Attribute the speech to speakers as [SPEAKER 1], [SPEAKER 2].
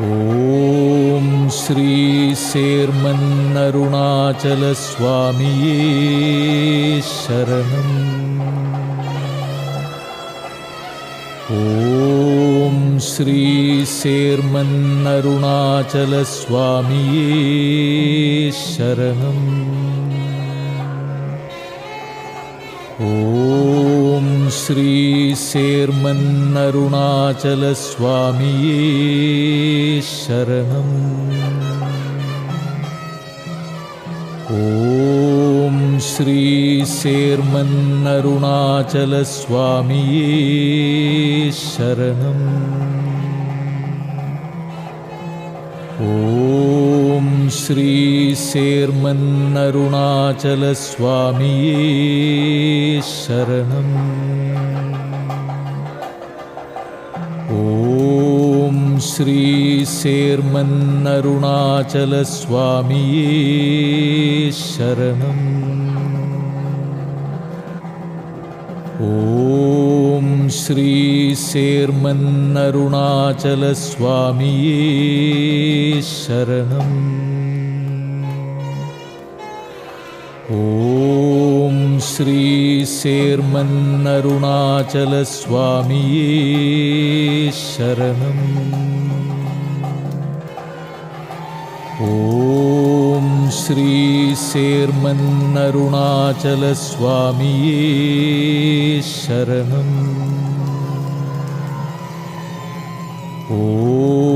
[SPEAKER 1] ॐ श्रीशेर्मन्नरुणाचलस्वामिये शरणम्। ॐ श्रीशेर्मन्नरुणाचलस्वामिये शरणम्। ॐ श्रीशेर्मन्नरुणाचलस्वामिये शरणम्। ॐ श्रीशेर्मन्नरुणाचलस्वामिये शरणम्। ॐ श्रीशेर्मन्नरुणाचलस्वामिये शरणम्। ॐ श्रीशेर्मन्नरुणाचलस्वामिये शरणम्। ॐ श्रीशेर्मन्नरुणाचलस्वामिये शरणम्। ॐ श्रीशेर्मन्नरुणाचलस्वामिये शरणम्। ॐ श्रीशेर्मन्नरुणाचलस्वामिये शरणम्। ॐ